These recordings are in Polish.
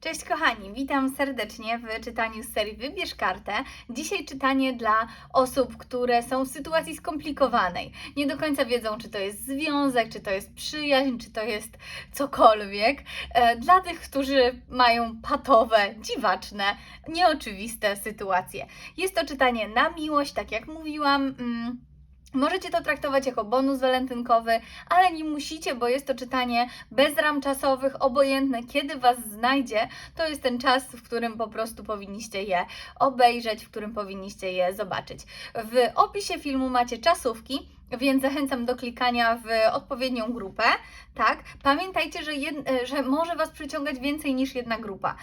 Cześć kochani, witam serdecznie w czytaniu z serii Wybierz kartę. Dzisiaj czytanie dla osób, które są w sytuacji skomplikowanej. Nie do końca wiedzą, czy to jest związek, czy to jest przyjaźń, czy to jest cokolwiek. E, Dla tych, którzy mają patowe, dziwaczne, nieoczywiste sytuacje. Jest to czytanie na miłość, tak jak mówiłam. Mm, Możecie to traktować jako bonus walentynkowy, ale nie musicie, bo jest to czytanie bez ram czasowych, obojętne kiedy Was znajdzie, to jest ten czas, w którym po prostu powinniście je obejrzeć, w którym powinniście je zobaczyć. W opisie filmu macie czasówki, więc zachęcam do klikania w odpowiednią grupę. Tak, pamiętajcie, że, jed, że może Was przyciągać więcej niż jedna grupa.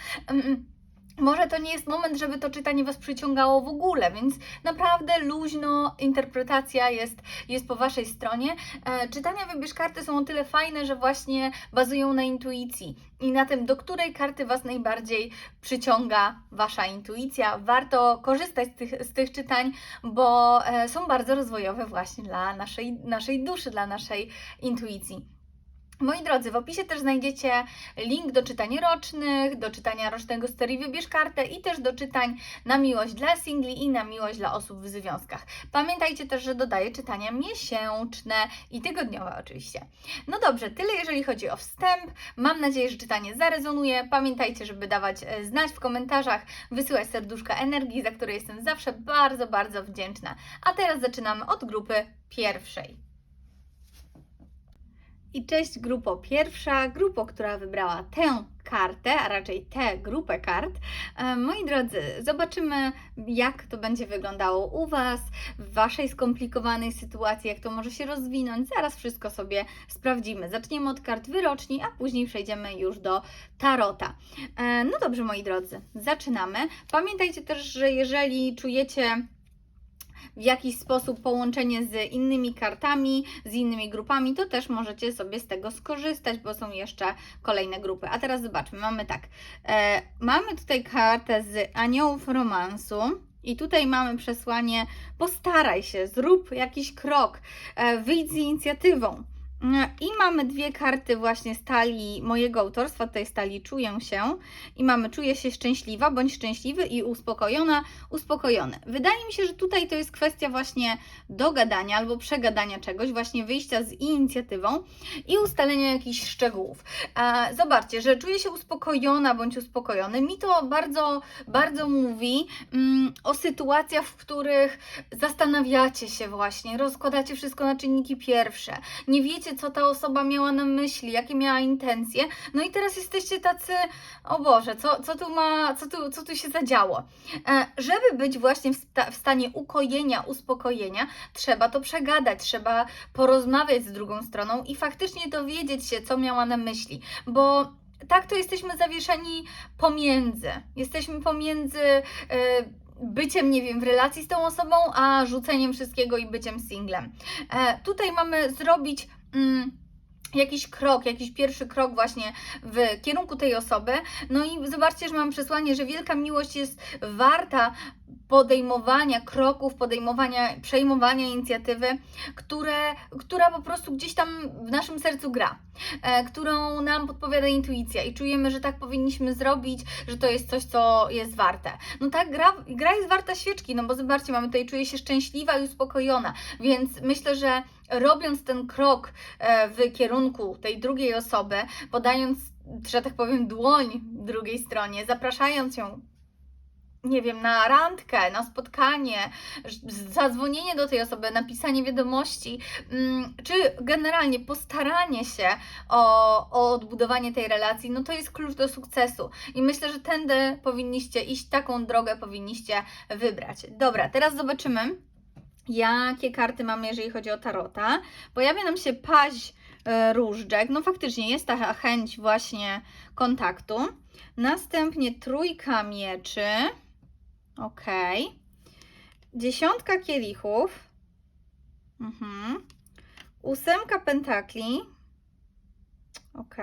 Może to nie jest moment, żeby to czytanie Was przyciągało w ogóle, więc naprawdę luźno, interpretacja jest, jest po Waszej stronie. E, czytania Wybierz karty są o tyle fajne, że właśnie bazują na intuicji i na tym, do której karty Was najbardziej przyciąga Wasza intuicja. Warto korzystać z tych, z tych czytań, bo e, są bardzo rozwojowe właśnie dla naszej, naszej duszy, dla naszej intuicji. Moi drodzy, w opisie też znajdziecie link do czytań rocznych, do czytania rocznego serii Wybierz kartę i też do czytań na miłość dla singli i na miłość dla osób w związkach. Pamiętajcie też, że dodaję czytania miesięczne i tygodniowe oczywiście. No dobrze, tyle jeżeli chodzi o wstęp. Mam nadzieję, że czytanie zarezonuje. Pamiętajcie, żeby dawać e, znać w komentarzach, wysyłać serduszka energii, za które jestem zawsze bardzo, bardzo wdzięczna. A teraz zaczynamy od grupy pierwszej. I cześć grupo pierwsza, grupo, która wybrała tę kartę, a raczej tę grupę kart. E, Moi drodzy, zobaczymy, jak to będzie wyglądało u Was, w Waszej skomplikowanej sytuacji, jak to może się rozwinąć. Zaraz wszystko sobie sprawdzimy. Zaczniemy od kart wyroczni, a później przejdziemy już do tarota. E, No dobrze, moi drodzy, zaczynamy. Pamiętajcie też, że jeżeli czujecie w jakiś sposób połączenie z innymi kartami, z innymi grupami, to też możecie sobie z tego skorzystać, bo są jeszcze kolejne grupy. A teraz zobaczmy, mamy tak. E, mamy tutaj kartę z aniołów romansu. I tutaj mamy przesłanie: postaraj się, zrób jakiś krok, e, wyjdź z inicjatywą. I mamy dwie karty właśnie z talii mojego autorstwa, tutaj z talii czuję się i mamy czuję się szczęśliwa bądź szczęśliwy i uspokojona, uspokojony. Wydaje mi się, że tutaj to jest kwestia właśnie dogadania albo przegadania czegoś, właśnie wyjścia z inicjatywą i ustalenia jakichś szczegółów. Zobaczcie, że czuję się uspokojona bądź uspokojony. Mi to bardzo, bardzo mówi mm, o sytuacjach, w których zastanawiacie się właśnie, rozkładacie wszystko na czynniki pierwsze, nie wiecie, co ta osoba miała na myśli, jakie miała intencje, no i teraz jesteście tacy, o Boże, co, co, tu, ma, co, tu, co tu się zadziało? E, żeby być właśnie w, sta, w stanie ukojenia, uspokojenia, trzeba to przegadać, trzeba porozmawiać z drugą stroną i faktycznie dowiedzieć się, co miała na myśli, bo tak to jesteśmy zawieszeni pomiędzy. Jesteśmy pomiędzy. Yy, byciem, nie wiem, w relacji z tą osobą, a rzuceniem wszystkiego i byciem singlem. E, tutaj mamy zrobić. Mm, jakiś krok, jakiś pierwszy krok właśnie w kierunku tej osoby. No i zobaczcie, że mam przesłanie, że wielka miłość jest warta podejmowania kroków, podejmowania, przejmowania inicjatywy, które, która po prostu gdzieś tam w naszym sercu gra, e, którą nam podpowiada intuicja i czujemy, że tak powinniśmy zrobić, że to jest coś, co jest warte. No tak, gra, gra jest warta świeczki, no bo zobaczcie, mamy tutaj, czuję się szczęśliwa i uspokojona, więc myślę, że robiąc ten krok e, w kierunku tej drugiej osoby, podając, że tak powiem, dłoń drugiej stronie, zapraszając ją nie wiem, na randkę, na spotkanie, zadzwonienie do tej osoby, napisanie wiadomości, mm, czy generalnie postaranie się o, o odbudowanie tej relacji, no to jest klucz do sukcesu. I myślę, że tędy powinniście iść, taką drogę powinniście wybrać. Dobra, teraz zobaczymy, jakie karty mamy, jeżeli chodzi o tarota. Pojawia nam się paź e, różdżek. No faktycznie jest ta chęć właśnie kontaktu. Następnie trójka mieczy. Ok. Dziesiątka kielichów. Mhm. Ósemka pentakli. Ok.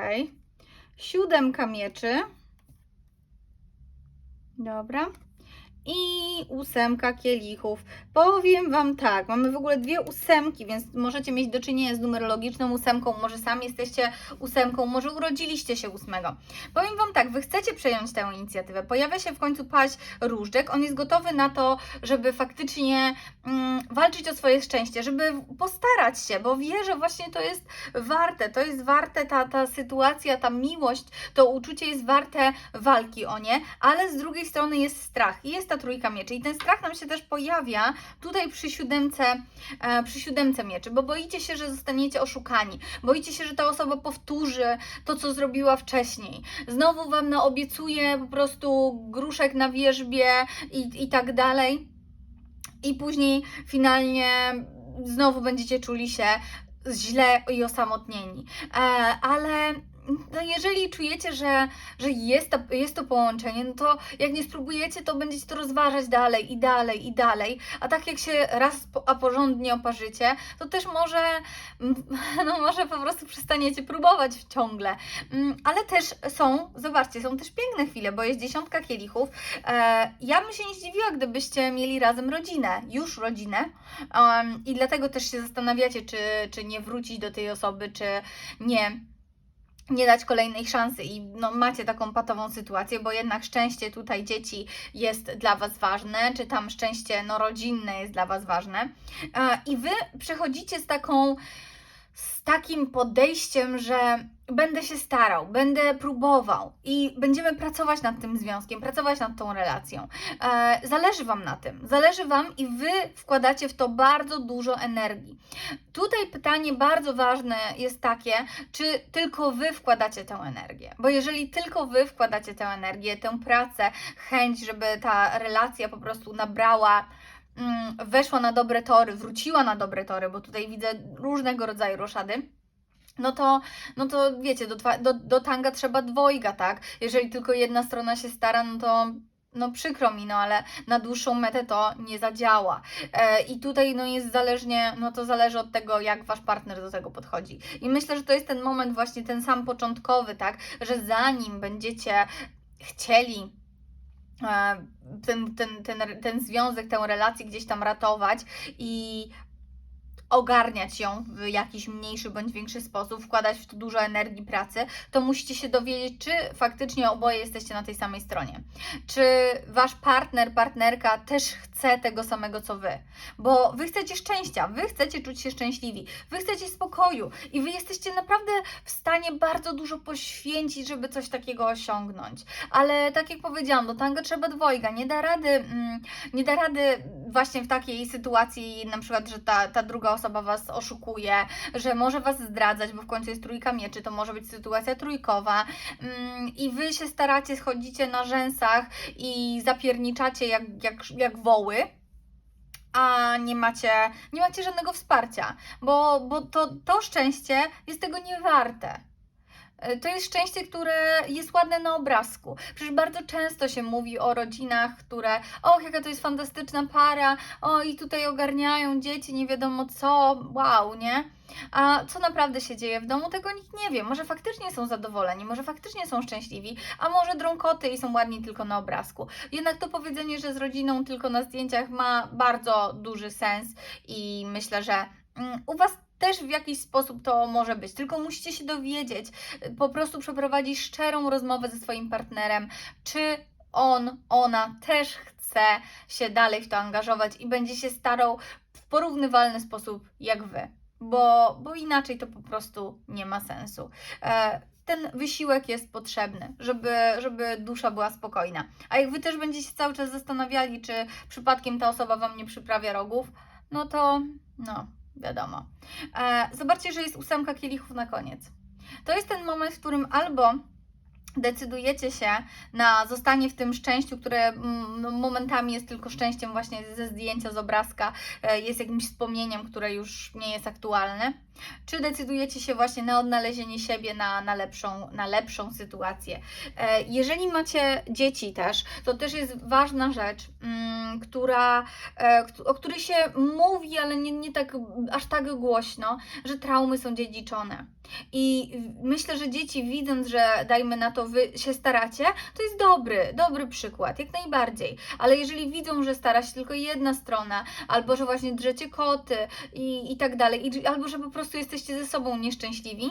Siódemka mieczy. Dobra. I ósemka kielichów. Powiem Wam tak, mamy w ogóle dwie ósemki, więc możecie mieć do czynienia z numerologiczną ósemką, może sami jesteście ósemką, może urodziliście się ósmego. Powiem Wam tak, Wy chcecie przejąć tę inicjatywę, pojawia się w końcu paź różdżek, on jest gotowy na to, żeby faktycznie mm, walczyć o swoje szczęście, żeby postarać się, bo wie, że właśnie to jest warte, to jest warte ta, ta sytuacja, ta miłość, to uczucie jest warte walki o nie, ale z drugiej strony jest strach. I jest ta trójka mieczy. I ten strach nam się też pojawia tutaj przy siódemce, e, przy siódemce mieczy, bo boicie się, że zostaniecie oszukani, boicie się, że ta osoba powtórzy to, co zrobiła wcześniej, znowu Wam naobiecuje po prostu gruszek na wierzbie i, i tak dalej. I później finalnie znowu będziecie czuli się źle i osamotnieni. E, ale no jeżeli czujecie, że, że jest, to, jest to połączenie, no to jak nie spróbujecie, to będziecie to rozważać dalej i dalej i dalej. A tak jak się raz po- a porządnie oparzycie, to też może, no może po prostu przestaniecie próbować ciągle. Mm, Ale też są, zobaczcie, są też piękne chwile, bo jest dziesiątka kielichów. E, Ja bym się nie zdziwiła, gdybyście mieli razem rodzinę, już rodzinę. Um, I dlatego też się zastanawiacie, czy, czy nie wrócić do tej osoby, czy nie nie dać kolejnej szansy i no, macie taką patową sytuację, bo jednak szczęście tutaj dzieci jest dla Was ważne, czy tam szczęście no, rodzinne jest dla Was ważne. E, I Wy przechodzicie z taką z takim podejściem, że będę się starał, będę próbował i będziemy pracować nad tym związkiem, pracować nad tą relacją. E, zależy Wam na tym, zależy Wam i Wy wkładacie w to bardzo dużo energii. Tutaj pytanie bardzo ważne jest takie, czy tylko Wy wkładacie tę energię? Bo jeżeli tylko Wy wkładacie tę energię, tę pracę, chęć, żeby ta relacja po prostu nabrała mm, weszła na dobre tory, wróciła na dobre tory, bo tutaj widzę różnego rodzaju roszady. No to, no to wiecie, do, do, do tanga trzeba dwojga, tak? Jeżeli tylko jedna strona się stara, no to no przykro mi, no ale na dłuższą metę to nie zadziała. E, I tutaj no jest zależnie, no to zależy od tego, jak wasz partner do tego podchodzi. I myślę, że to jest ten moment właśnie ten sam początkowy, tak? Że zanim będziecie chcieli e, ten, ten, ten, ten związek, tę relację gdzieś tam ratować i ogarniać ją w jakiś mniejszy bądź większy sposób, wkładać w to dużo energii, pracy, to musicie się dowiedzieć, czy faktycznie oboje jesteście na tej samej stronie. Czy wasz partner, partnerka też chce tego samego co wy. Bo wy chcecie szczęścia, wy chcecie czuć się szczęśliwi, wy chcecie spokoju i wy jesteście naprawdę w stanie bardzo dużo poświęcić, żeby coś takiego osiągnąć. Ale tak jak powiedziałam, do tango trzeba dwojga. Nie da rady, mm, nie da rady właśnie w takiej sytuacji, na przykład, że ta, ta druga osoba was oszukuje, że może was zdradzać, bo w końcu jest trójka mieczy, to może być sytuacja trójkowa mm, i wy się staracie, schodzicie na rzęsach i zapierniczacie jak, jak, jak woły, a nie macie, nie macie żadnego wsparcia, bo, bo to, to szczęście jest tego nie warte. E, To jest szczęście, które jest ładne na obrazku. Przecież bardzo często się mówi o rodzinach, które, och, jaka to jest fantastyczna para, o i tutaj ogarniają dzieci, nie wiadomo co, wow, nie? A co naprawdę się dzieje w domu, tego nikt nie wie. Może faktycznie są zadowoleni, może faktycznie są szczęśliwi, a może drą koty i są ładni tylko na obrazku. Jednak to powiedzenie, że z rodziną tylko na zdjęciach ma bardzo duży sens i myślę, że mm, u Was też w jakiś sposób to może być, tylko musicie się dowiedzieć, po prostu przeprowadzić szczerą rozmowę ze swoim partnerem, czy on, ona też chce się dalej w to angażować i będzie się starał w porównywalny sposób jak wy, bo, bo inaczej to po prostu nie ma sensu. E, ten wysiłek jest potrzebny, żeby, żeby dusza była spokojna. A jak wy też będziecie cały czas zastanawiali, czy przypadkiem ta osoba wam nie przyprawia rogów, no to no, wiadomo. E, zobaczcie, że jest ósemka kielichów na koniec. To jest ten moment, w którym albo decydujecie się na zostanie w tym szczęściu, które mm, no, momentami jest tylko szczęściem właśnie ze zdjęcia, z obrazka, e, jest jakimś wspomnieniem, które już nie jest aktualne, czy decydujecie się właśnie na odnalezienie siebie, na, na, lepszą, na lepszą sytuację. E, Jeżeli macie dzieci też, to też jest ważna rzecz, mm, która, e, o której się mówi, ale nie, nie tak aż tak głośno, że traumy są dziedziczone I myślę, że dzieci widząc, że dajmy na to, wy się staracie, to jest dobry, dobry przykład, jak najbardziej. Ale jeżeli widzą, że stara się tylko jedna strona, albo że właśnie drzecie koty i, i tak dalej, i, albo że po prostu jesteście ze sobą nieszczęśliwi,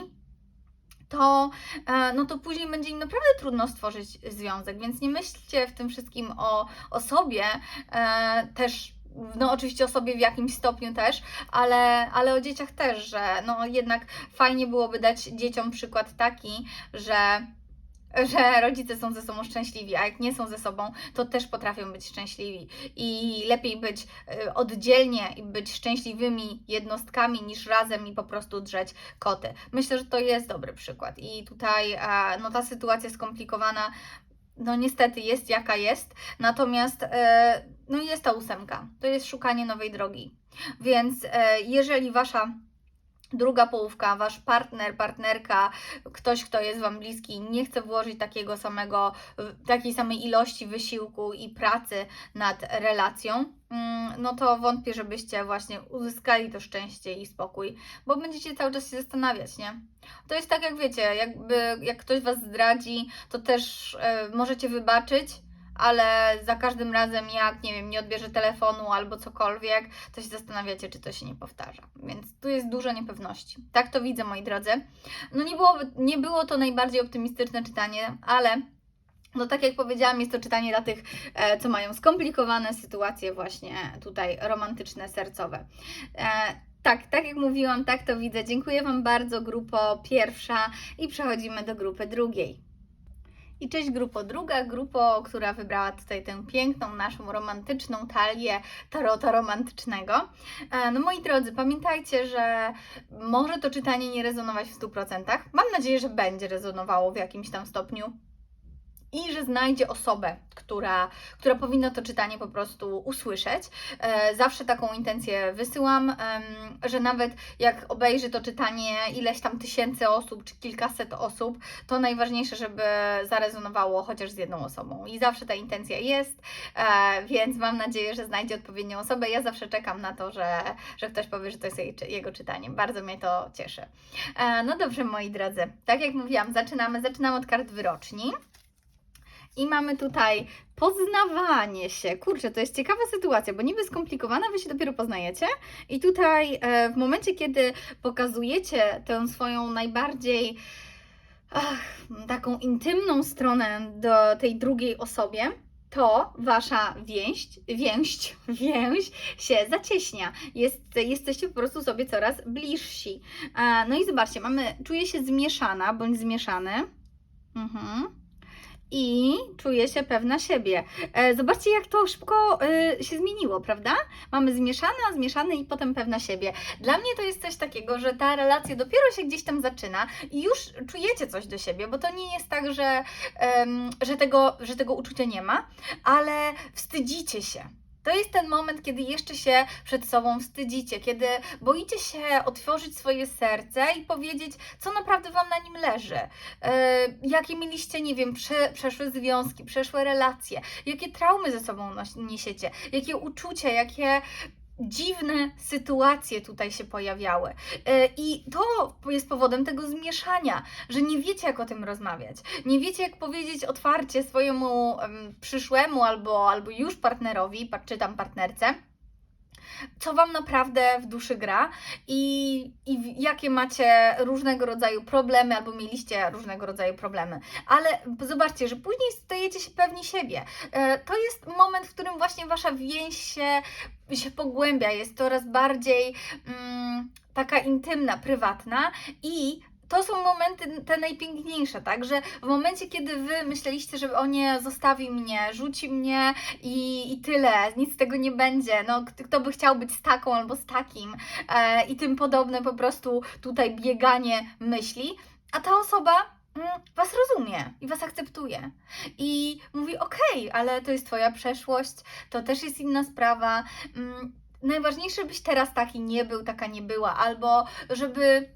to, e, no to później będzie im naprawdę trudno stworzyć związek, więc nie myślcie w tym wszystkim o, o sobie, e, też no oczywiście o sobie w jakimś stopniu też, ale, ale o dzieciach też, że no jednak fajnie byłoby dać dzieciom przykład taki, że że rodzice są ze sobą szczęśliwi, a jak nie są ze sobą, to też potrafią być szczęśliwi. I lepiej być y, oddzielnie i być szczęśliwymi jednostkami niż razem i po prostu drzeć koty. Myślę, że to jest dobry przykład. I tutaj no, ta sytuacja skomplikowana no niestety jest jaka jest, natomiast e, no jest ta ósemka, to jest szukanie nowej drogi. Więc e, jeżeli wasza druga połówka, wasz partner, partnerka, ktoś, kto jest Wam bliski, nie chce włożyć takiego samego, takiej samej ilości wysiłku i pracy nad relacją, mm, no to wątpię, żebyście właśnie uzyskali to szczęście i spokój, bo będziecie cały czas się zastanawiać, nie? To jest tak, jak wiecie, jakby jak ktoś Was zdradzi, to też y, możecie wybaczyć, ale za każdym razem jak, nie wiem, nie odbierze telefonu albo cokolwiek, to się zastanawiacie, czy to się nie powtarza. Więc tu jest dużo niepewności. Tak to widzę, moi drodzy. No nie było, nie było to najbardziej optymistyczne czytanie, ale no tak jak powiedziałam, jest to czytanie dla tych, e, co mają skomplikowane sytuacje właśnie tutaj romantyczne, sercowe. E, tak, tak jak mówiłam, tak to widzę. Dziękuję Wam bardzo, grupo pierwsza i przechodzimy do grupy drugiej. I cześć grupo druga, grupo, która wybrała tutaj tę piękną, naszą romantyczną talię tarota romantycznego. E, no moi drodzy, pamiętajcie, że może to czytanie nie rezonować w 100%. Mam nadzieję, że będzie rezonowało w jakimś tam stopniu i że znajdzie osobę, która, która powinna to czytanie po prostu usłyszeć. E, zawsze taką intencję wysyłam, że nawet jak obejrzy to czytanie ileś tam tysięcy osób czy kilkaset osób, to najważniejsze, żeby zarezonowało chociaż z jedną osobą. I zawsze ta intencja jest, e, więc mam nadzieję, że znajdzie odpowiednią osobę. Ja zawsze czekam na to, że, że ktoś powie, że to jest jej, jego czytanie. Bardzo mnie to cieszy. E, no dobrze, moi drodzy, tak jak mówiłam, zaczynamy. Zaczynam od kart wyroczni. I mamy tutaj poznawanie się. Kurczę, to jest ciekawa sytuacja, bo niby skomplikowana, wy się dopiero poznajecie. I tutaj e, w momencie, kiedy pokazujecie tę swoją najbardziej ach, taką intymną stronę do tej drugiej osobie, to wasza więź, więź, więź się zacieśnia. Jest, jesteście po prostu sobie coraz bliżsi. E, no i zobaczcie, mamy, czuję się zmieszana bądź zmieszany. Mhm i czuję się pewna siebie. E, zobaczcie, jak to szybko e, się zmieniło, prawda? Mamy zmieszane, a zmieszane i potem pewna siebie. Dla mnie to jest coś takiego, że ta relacja dopiero się gdzieś tam zaczyna i już czujecie coś do siebie, bo to nie jest tak, że, że, tego, że tego uczucia nie ma, ale wstydzicie się. To jest ten moment, kiedy jeszcze się przed sobą wstydzicie, kiedy boicie się otworzyć swoje serce i powiedzieć, co naprawdę Wam na nim leży. E, jakie mieliście, nie wiem, prze, przeszłe związki, przeszłe relacje, jakie traumy ze sobą niesiecie, jakie uczucia, jakie dziwne sytuacje tutaj się pojawiały. E, I to jest powodem tego zmieszania, że nie wiecie, jak o tym rozmawiać. Nie wiecie, jak powiedzieć otwarcie swojemu przyszłemu albo, albo już partnerowi, czy tam partnerce co Wam naprawdę w duszy gra i, i jakie macie różnego rodzaju problemy, albo mieliście różnego rodzaju problemy. Ale zobaczcie, że później stajecie się pewni siebie. E, to jest moment, w którym właśnie Wasza więź się, się pogłębia, jest coraz bardziej mm, taka intymna, prywatna i to są momenty te najpiękniejsze, tak? Że w momencie, kiedy wy myśleliście, że o nie, zostawi mnie, rzuci mnie i, i tyle, nic z tego nie będzie, no kto by chciał być z taką albo z takim e, i tym podobne po prostu tutaj bieganie myśli, a ta osoba mm, Was rozumie i Was akceptuje. I mówi: Okej, ale to jest Twoja przeszłość, to też jest inna sprawa. Mm, najważniejsze, byś teraz taki nie był, taka nie była, albo żeby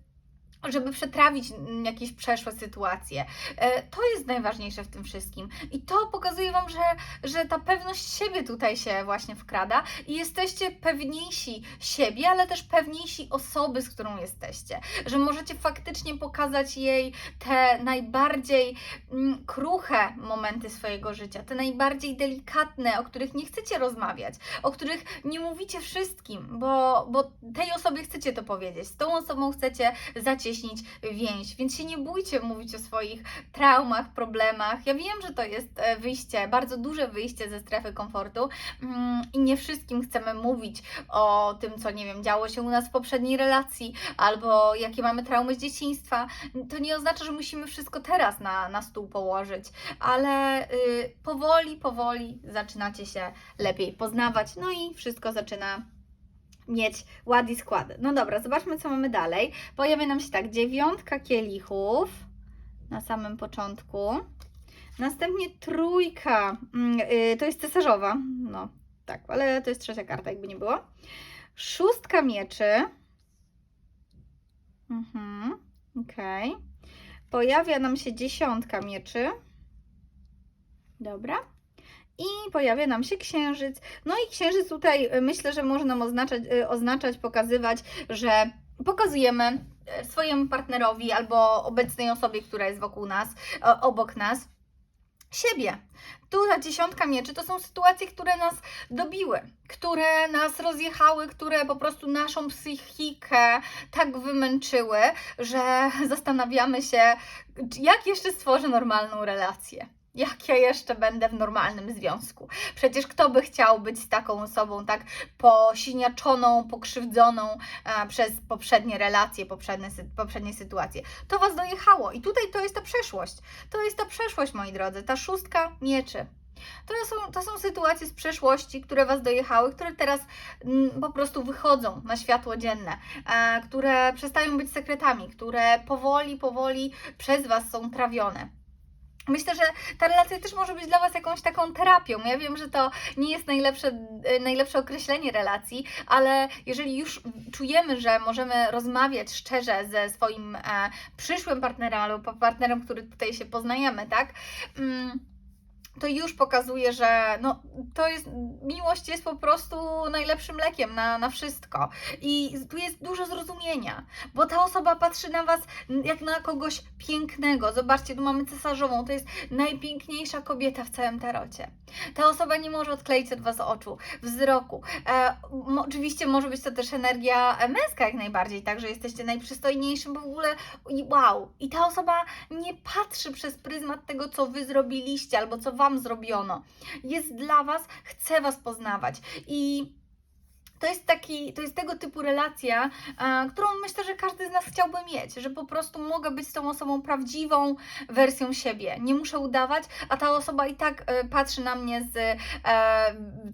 żeby przetrawić jakieś przeszłe sytuacje. E, To jest najważniejsze w tym wszystkim. I to pokazuje Wam, że, że ta pewność siebie tutaj się właśnie wkrada i jesteście pewniejsi siebie, ale też pewniejsi osoby, z którą jesteście. Że możecie faktycznie pokazać jej te najbardziej mm, kruche momenty swojego życia, te najbardziej delikatne, o których nie chcecie rozmawiać, o których nie mówicie wszystkim, bo, bo tej osobie chcecie to powiedzieć, z tą osobą chcecie zacieśnić więź, więc się nie bójcie mówić o swoich traumach, problemach. Ja wiem, że to jest e, wyjście, bardzo duże wyjście ze strefy komfortu mm, i nie wszystkim chcemy mówić o tym, co nie wiem, działo się u nas w poprzedniej relacji, albo jakie mamy traumy z dzieciństwa. To nie oznacza, że musimy wszystko teraz na, na stół położyć, ale y, powoli, powoli zaczynacie się lepiej poznawać, no i wszystko zaczyna mieć ład i skład. No dobra, zobaczmy, co mamy dalej. Pojawia nam się tak, dziewiątka kielichów na samym początku. Następnie trójka, mm, y, to jest cesarzowa, no tak, ale to jest trzecia karta, jakby nie było. Szóstka mieczy. Mhm, okej. Pojawia nam się dziesiątka mieczy. Dobra. I pojawia nam się księżyc. No i księżyc tutaj y, myślę, że może nam oznaczać, y, oznaczać pokazywać, że pokazujemy y, swojemu partnerowi albo obecnej osobie, która jest wokół nas, obok nas, siebie. Tu ta dziesiątka mieczy to są sytuacje, które nas dobiły, które nas rozjechały, które po prostu naszą psychikę tak wymęczyły, że zastanawiamy się, jak jeszcze stworzę normalną relację. Jak ja jeszcze będę w normalnym związku? Przecież kto by chciał być z taką osobą tak posiniaczoną, pokrzywdzoną e, przez poprzednie relacje, poprzednie, poprzednie sytuacje? To Was dojechało i tutaj to jest ta przeszłość. To jest ta przeszłość, moi drodzy, ta szóstka mieczy. To są, to są sytuacje z przeszłości, które Was dojechały, które teraz mm, po prostu wychodzą na światło dzienne, e, które przestają być sekretami, które powoli, powoli przez Was są trawione. Myślę, że ta relacja też może być dla Was jakąś taką terapią. Ja wiem, że to nie jest najlepsze, e, najlepsze określenie relacji, ale jeżeli już czujemy, że możemy rozmawiać szczerze ze swoim e, przyszłym partnerem albo partnerem, który tutaj się poznajemy, tak? Mm, to już pokazuje, że no, to jest, miłość jest po prostu najlepszym lekiem na, na wszystko. I tu jest dużo zrozumienia, bo ta osoba patrzy na Was jak na kogoś pięknego. Zobaczcie, tu mamy cesarzową, to jest najpiękniejsza kobieta w całym tarocie. Ta osoba nie może odkleić od Was oczu, wzroku. E, oczywiście może być to też energia męska jak najbardziej, tak, że jesteście najprzystojniejszym, w ogóle wow. I ta osoba nie patrzy przez pryzmat tego, co Wy zrobiliście albo co Wam zrobiono. Jest dla Was, chce Was poznawać. I to jest, taki, to jest tego typu relacja, którą myślę, że każdy z nas chciałby mieć, że po prostu mogę być z tą osobą prawdziwą wersją siebie. Nie muszę udawać, a ta osoba i tak e, patrzy na mnie z e,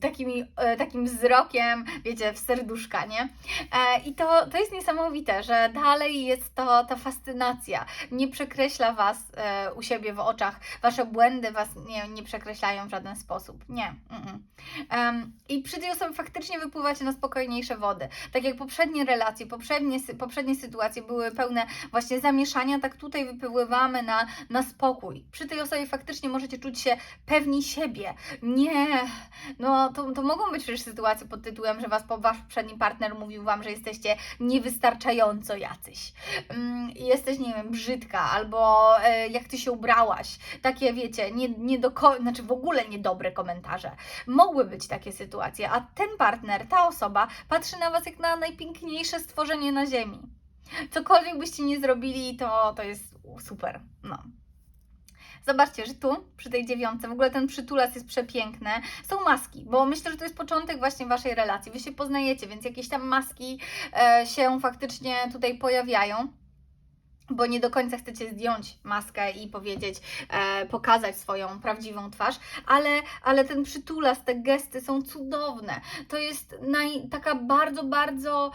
takimi, e, takim wzrokiem, wiecie, w serduszka, nie? I to, to jest niesamowite, że dalej jest to ta fascynacja. Nie przekreśla Was u siebie w oczach, Wasze błędy Was nie, nie przekreślają w żaden sposób. Nie. Mm-mm. Em, I przy tej osobie faktycznie wypływacie na spokojniejsze wody. Tak jak poprzednie relacje, poprzednie, poprzednie sytuacje były pełne właśnie zamieszania, tak tutaj wypływamy na, na spokój. Przy tej osobie faktycznie możecie czuć się pewni siebie. Nie, no to, to mogą być przecież sytuacje pod tytułem, że was wasz poprzedni partner mówił wam, że jesteście niewystarczająco jacyś. Mm, jesteś, nie wiem, brzydka, albo e, jak ty się ubrałaś. Takie, wiecie, nie, nie do znaczy w ogóle niedobre komentarze. Mogły być takie sytuacje, a ten partner, ta osoba patrzy na was jak na najpiękniejsze stworzenie na ziemi. Cokolwiek byście nie zrobili, to, to jest super. No. Zobaczcie, że tu przy tej dziewiątce, w ogóle ten przytulas jest przepiękny. Są maski, bo myślę, że to jest początek właśnie waszej relacji. Wy się poznajecie, więc jakieś tam maski e, się faktycznie tutaj pojawiają. Bo nie do końca chcecie zdjąć maskę i powiedzieć, e, pokazać swoją prawdziwą twarz, ale, ale ten przytulas, te gesty są cudowne. To jest naj, taka bardzo, bardzo,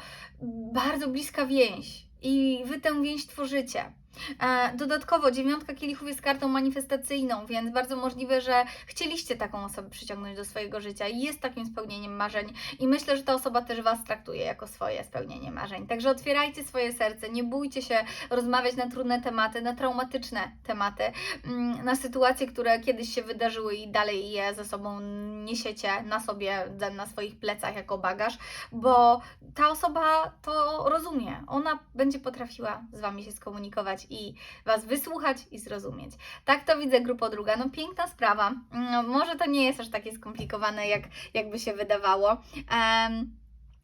bardzo bliska więź. I wy tę więź tworzycie. E, Dodatkowo dziewiątka kielichów jest kartą manifestacyjną, więc bardzo możliwe, że chcieliście taką osobę przyciągnąć do swojego życia i jest takim spełnieniem marzeń i myślę, że ta osoba też Was traktuje jako swoje spełnienie marzeń. Także otwierajcie swoje serce, nie bójcie się rozmawiać na trudne tematy, na traumatyczne tematy, mm, na sytuacje, które kiedyś się wydarzyły i dalej je ze sobą niesiecie na sobie, na swoich plecach jako bagaż, bo ta osoba to rozumie. Ona będzie potrafiła z Wami się skomunikować i Was wysłuchać i zrozumieć. Tak to widzę, grupa druga. No piękna sprawa. Mm, Może to nie jest aż takie skomplikowane, jak, jakby się wydawało. Em,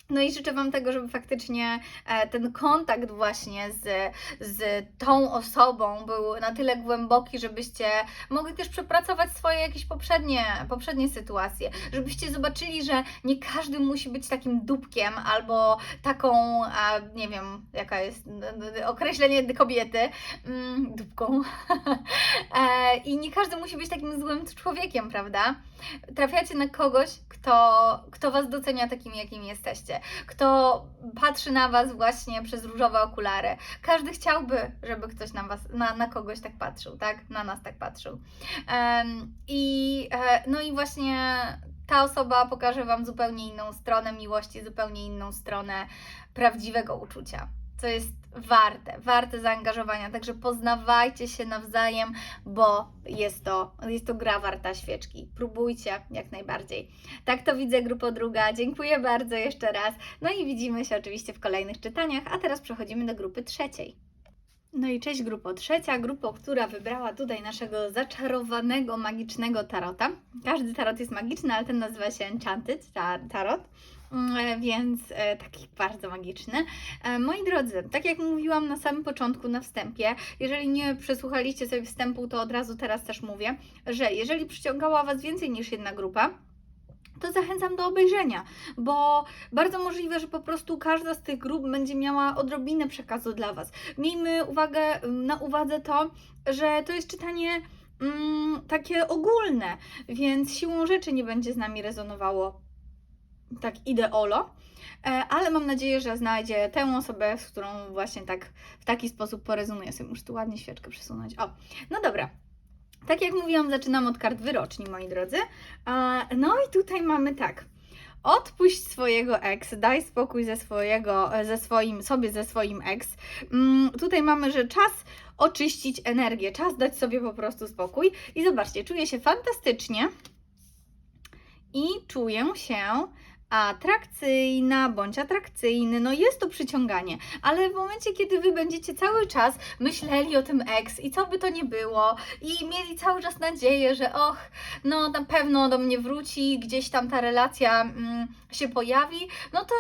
no i życzę Wam tego, żeby faktycznie e, ten kontakt właśnie z, z tą osobą był na tyle głęboki, żebyście mogli też przepracować swoje jakieś poprzednie, poprzednie sytuacje, żebyście zobaczyli, że nie każdy musi być takim dupkiem albo taką, nie wiem, jaka jest określenie kobiety, mm, dupką. E, I nie każdy musi być takim złym człowiekiem, prawda? Trafiacie na kogoś, kto, kto Was docenia takim, jakim jesteście, kto patrzy na Was właśnie przez różowe okulary. Każdy chciałby, żeby ktoś na, was, na, na kogoś tak patrzył, tak? Na nas tak patrzył. I e, no i właśnie ta osoba pokaże Wam zupełnie inną stronę miłości, zupełnie inną stronę prawdziwego uczucia. Co jest warte, warte zaangażowania. Także poznawajcie się nawzajem, bo jest to, jest to gra warta świeczki. Próbujcie jak najbardziej. Tak to widzę, grupo druga. Dziękuję bardzo jeszcze raz. No i widzimy się oczywiście w kolejnych czytaniach, a teraz przechodzimy do grupy trzeciej. No i cześć grupo trzecia, grupo, która wybrała tutaj naszego zaczarowanego, magicznego tarota. Każdy tarot jest magiczny, ale ten nazywa się Enchanted ta- Tarot, więc e, taki bardzo magiczny. E, Moi drodzy, tak jak mówiłam na samym początku, na wstępie, jeżeli nie przesłuchaliście sobie wstępu, to od razu teraz też mówię, że jeżeli przyciągała Was więcej niż jedna grupa, to zachęcam do obejrzenia, bo bardzo możliwe, że po prostu każda z tych grup będzie miała odrobinę przekazu dla Was. Miejmy uwagę, na uwadze to, że to jest czytanie mm, takie ogólne, więc siłą rzeczy nie będzie z nami rezonowało tak ideolo. E, Ale mam nadzieję, że znajdzie tę osobę, z którą właśnie tak w taki sposób porezonuje. Sobie muszę tu ładnie świeczkę przesunąć. O, no dobra. Tak jak mówiłam, zaczynam od kart wyroczni, moi drodzy. E, No i tutaj mamy tak. Odpuść swojego ex, daj spokój ze swojego, ze swoim, sobie ze swoim ex. Mm, tutaj mamy, że czas oczyścić energię, czas dać sobie po prostu spokój. I zobaczcie, czuję się fantastycznie i czuję się atrakcyjna bądź atrakcyjny. No jest to przyciąganie, ale w momencie, kiedy wy będziecie cały czas myśleli o tym ex i co by to nie było i mieli cały czas nadzieję, że och, no na pewno do mnie wróci, gdzieś tam ta relacja mm, się pojawi, no to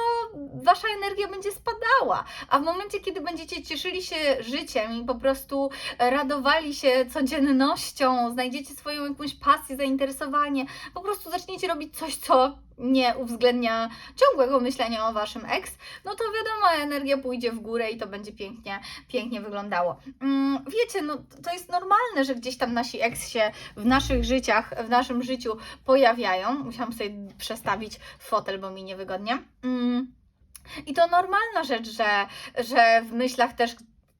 wasza energia będzie spadała. A w momencie, kiedy będziecie cieszyli się życiem i po prostu radowali się codziennością, znajdziecie swoją jakąś pasję, zainteresowanie, po prostu zaczniecie robić coś, co nie uwzględnia ciągłego myślenia o waszym ex, no to wiadomo, energia pójdzie w górę i to będzie pięknie, pięknie wyglądało. Mm, wiecie, no to jest normalne, że gdzieś tam nasi ex się w naszych życiach, w naszym życiu pojawiają. Musiałam sobie przestawić fotel, bo mi niewygodnie. Mm. I to normalna rzecz, że, że w myślach też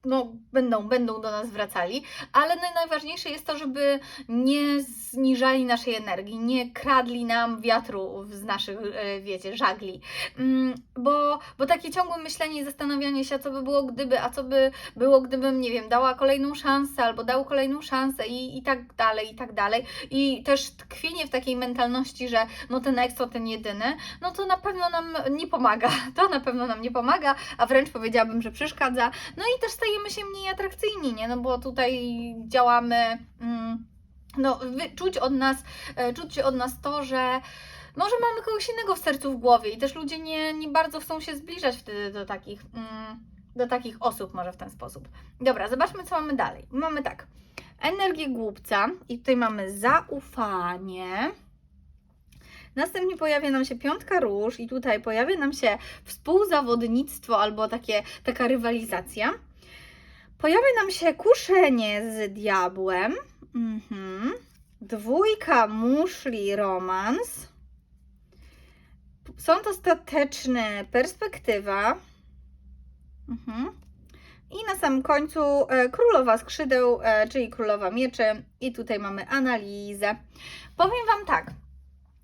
no, będą, będą do nas wracali, ale naj- najważniejsze jest to, żeby nie zniżali naszej energii, nie kradli nam wiatru z naszych, e, wiecie, żagli. Mm, Bo, bo takie ciągłe myślenie i zastanawianie się, co by było gdyby, a co by było gdybym, nie wiem, dała kolejną szansę albo dał kolejną szansę i, i tak dalej, i tak dalej. I też tkwienie w takiej mentalności, że no ten ex to ten jedyny, no to na pewno nam nie pomaga. To na pewno nam nie pomaga, a wręcz powiedziałabym, że przeszkadza. No i też stajemy się mniej atrakcyjni, nie? No bo tutaj działamy, mm, no czuć od nas, e, czuć od nas to, że może mamy kogoś innego w sercu, w głowie i też ludzie nie, nie bardzo chcą się zbliżać wtedy do takich, mm, do takich osób może w ten sposób. Dobra, zobaczmy co mamy dalej. Mamy tak, energię głupca i tutaj mamy zaufanie. Następnie pojawia nam się piątka róż i tutaj pojawia nam się współzawodnictwo albo takie, taka rywalizacja. Pojawia nam się kuszenie z diabłem. Mhm. Dwójka muszli romans. Sąd ostateczny perspektywa. Mhm. I na samym końcu e, królowa skrzydeł, e, czyli królowa mieczy. I tutaj mamy analizę. Powiem Wam tak.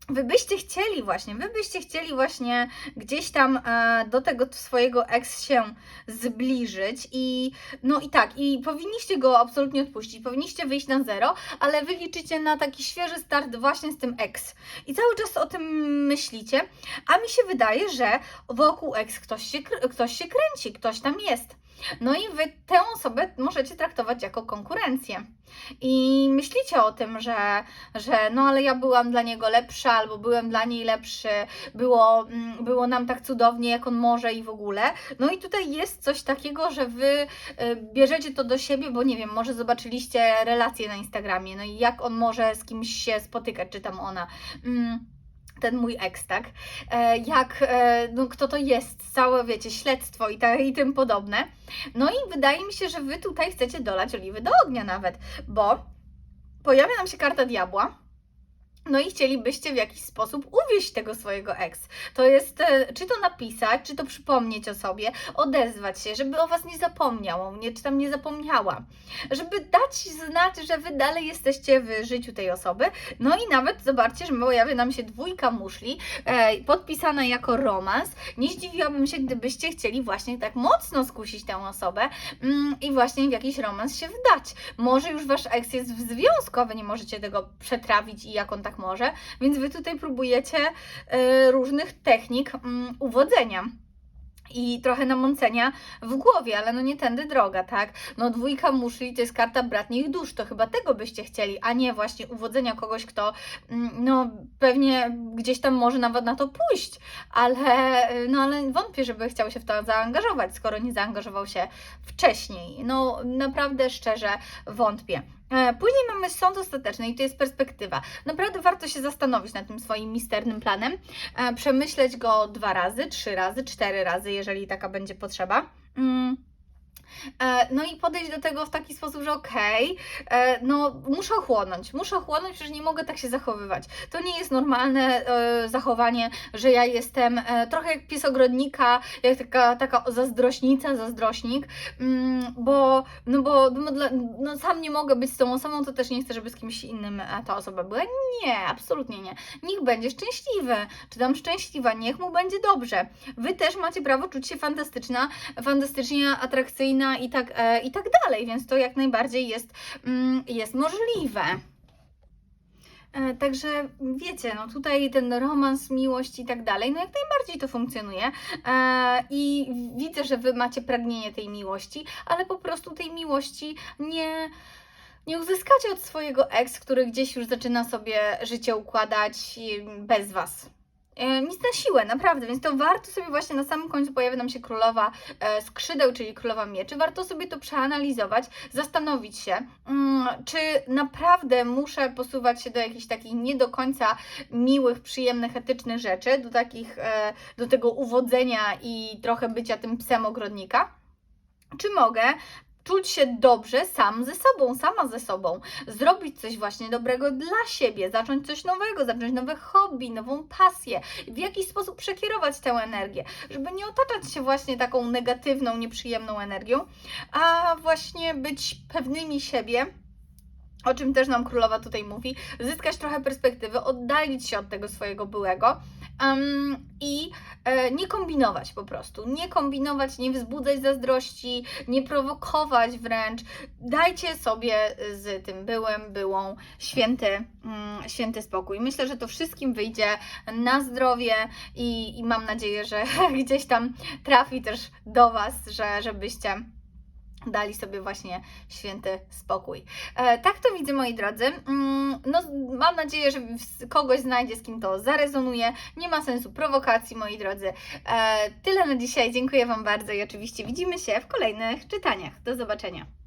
Wy byście chcieli właśnie, wy byście chcieli właśnie gdzieś tam e, do tego swojego ex się zbliżyć i no i tak, i powinniście go absolutnie odpuścić, powinniście wyjść na zero, ale wy liczycie na taki świeży start właśnie z tym ex i cały czas o tym myślicie, a mi się wydaje, że wokół ex ktoś się, ktoś się kręci, ktoś tam jest. No i wy tę osobę możecie traktować jako konkurencję. I myślicie o tym, że, że no ale ja byłam dla niego lepsza, albo byłem dla niej lepszy, było, mm, było nam tak cudownie, jak on może i w ogóle. No i tutaj jest coś takiego, że wy y, bierzecie to do siebie, bo nie wiem, może zobaczyliście relacje na Instagramie, no i jak on może z kimś się spotykać, czy tam ona. Mm ten mój ex, tak? E, jak, e, no kto to jest, całe, wiecie, śledztwo i, tak, i tym podobne. No i wydaje mi się, że Wy tutaj chcecie dolać oliwy do ognia nawet, bo pojawia nam się karta diabła, no i chcielibyście w jakiś sposób uwieść tego swojego ex. To jest, e, czy to napisać, czy to przypomnieć o sobie, odezwać się, żeby o Was nie zapomniał, o mnie, czy tam nie zapomniała. Żeby dać znać, że Wy dalej jesteście w życiu tej osoby. No i nawet zobaczcie, że pojawia nam się dwójka muszli, e, podpisana jako romans. Nie zdziwiłabym się, gdybyście chcieli właśnie tak mocno skusić tę osobę mm, i właśnie w jakiś romans się wdać. Może już Wasz ex jest w związku, Wy nie możecie tego przetrawić i jak on tak może, więc Wy tutaj próbujecie y, różnych technik mm, uwodzenia i trochę namącenia w głowie, ale no nie tędy droga, tak? No dwójka muszli to jest karta bratnich dusz, to chyba tego byście chcieli, a nie właśnie uwodzenia kogoś, kto mm, no pewnie gdzieś tam może nawet na to pójść, ale no ale wątpię, żeby chciał się w to zaangażować, skoro nie zaangażował się wcześniej. No naprawdę szczerze wątpię. E, Później mamy sąd ostateczny i to jest perspektywa. Naprawdę warto się zastanowić nad tym swoim misternym planem, e, przemyśleć go dwa razy, trzy razy, cztery razy, jeżeli taka będzie potrzeba. E, No i podejść do tego w taki sposób, że okej, okay, no muszę ochłonąć, muszę ochłonąć, przecież nie mogę tak się zachowywać. To nie jest normalne e, zachowanie, że ja jestem e, trochę jak pies ogrodnika, jak taka, taka zazdrośnica, zazdrośnik, mm, bo, no bo no, no, sam nie mogę być z tą osobą, to też nie chcę, żeby z kimś innym e, ta osoba była. Nie, absolutnie nie. Niech będzie szczęśliwy, czy tam szczęśliwa, niech mu będzie dobrze. Wy też macie prawo czuć się fantastyczna, fantastycznie atrakcyjna, i tak, e, i tak dalej, więc to jak najbardziej jest, mm, jest możliwe. E, Także wiecie, no tutaj ten romans, miłość i tak dalej, no jak najbardziej to funkcjonuje e, i widzę, że Wy macie pragnienie tej miłości, ale po prostu tej miłości nie, nie uzyskacie od swojego ex, który gdzieś już zaczyna sobie życie układać mm, bez Was. E, nic na siłę, naprawdę, więc to warto sobie właśnie na samym końcu pojawia nam się królowa e, skrzydeł, czyli królowa mieczy. Warto sobie to przeanalizować, zastanowić się, mm, czy naprawdę muszę posuwać się do jakichś takich nie do końca miłych, przyjemnych, etycznych rzeczy, do takich, e, do tego uwodzenia i trochę bycia tym psem ogrodnika. Czy mogę czuć się dobrze sam ze sobą, sama ze sobą, zrobić coś właśnie dobrego dla siebie, zacząć coś nowego, zacząć nowe hobby, nową pasję, w jakiś sposób przekierować tę energię, żeby nie otaczać się właśnie taką negatywną, nieprzyjemną energią, a właśnie być pewnymi siebie o czym też nam królowa tutaj mówi, zyskać trochę perspektywy, oddalić się od tego swojego byłego um, i e, nie kombinować po prostu. Nie kombinować, nie wzbudzać zazdrości, nie prowokować wręcz. Dajcie sobie z tym byłem, byłą święty, mm, święty spokój. Myślę, że to wszystkim wyjdzie na zdrowie i, i mam nadzieję, że gdzieś tam trafi też do Was, że, żebyście dali sobie właśnie święty spokój. E, tak to widzę, moi drodzy. Mm, no, mam nadzieję, że kogoś znajdzie, z kim to zarezonuje. Nie ma sensu prowokacji, moi drodzy. E, tyle na dzisiaj. Dziękuję Wam bardzo i oczywiście widzimy się w kolejnych czytaniach. Do zobaczenia.